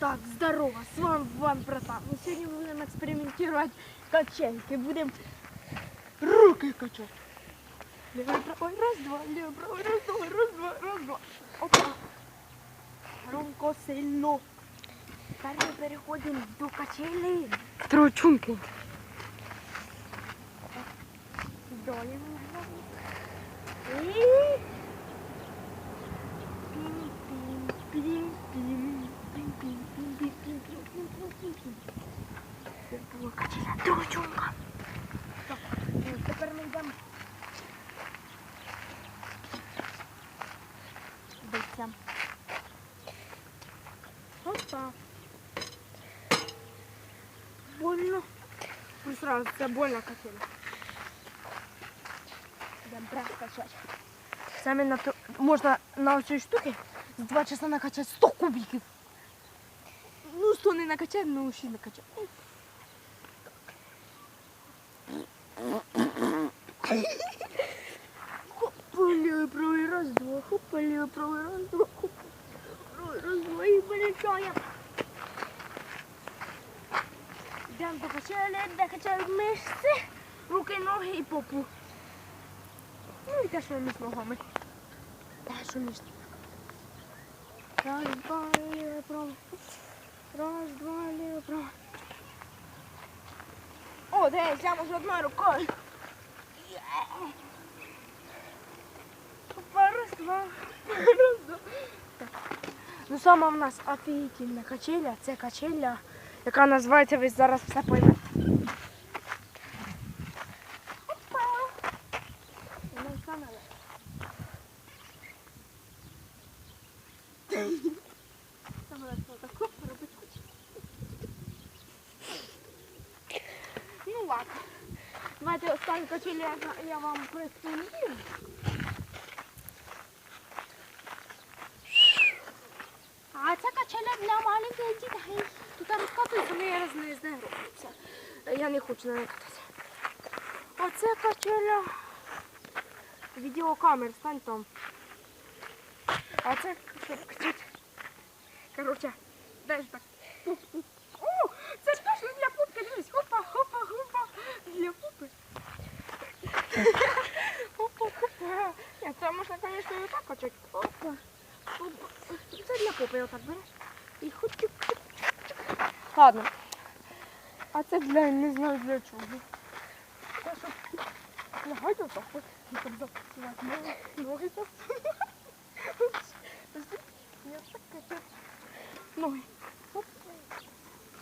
Так, здорово, с вами Ван Братан. Мы сегодня будем экспериментировать качельки. Будем руки качать. Левый, правый, раз, два, левый, правый, раз, два, раз, два, раз, два. Опа. Громко, сильно. Теперь мы переходим до качелей. Трочунки. Вдоль. була качеля трочунка. Так, е, тепер ми йдемо. Биться. Опа. Больно. Ну, сразу, це больно качеля. Йдемо брат качати. Саме на то, можна на цій штуці за два часа накачати 100 кубиків. Ну, 100 не накачати, ну 6 Накачати. Хопали, правий, раз, два, хопали, правий, раз, два, хопали, правий, раз, два, і полетаємо. Йдемо до качелі, де качають мишці, руки, ноги і попу. Ну і те, що між ногами. Те, що між Раз, два, ліво, право. Раз, два, ліво, право. О, дивись, я можу одною рукою. Є. Опа, Раз, два. Раз, два. Так. Ну, сама в нас офігітельна качеля. Це качеля, яка називається, ви зараз все поймете. Саме Саме хоч. Ну ладно. Давайте останню качелю я, вам проекспериментую. А це качеля для маленьких дітей. Тут розкатується, але я не робиться. Я не хочу на неї кататися. Оце качеля. Відеокамер, стань там. А це качати. Короче, дай так. Ні, це можна, звісно, і так качати. Опа. Це для попи отак береш. І чук Ладно. А це для не знаю для чого. Це щоб лягати отак от. І так запрацювати. Ноги. Я так качаю. Ноги.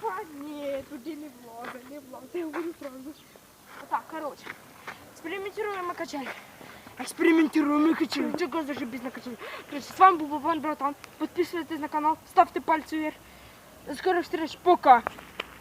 А, ні, туди не влазить, не влазить. Я говорю правду. Так, короче. Экспериментируем и качали. Экспериментируем и качали. Чего зашибись на качали. Короче, с вами был Вован Братан. Подписывайтесь на канал, ставьте пальцы вверх. До скорых встреч. Пока.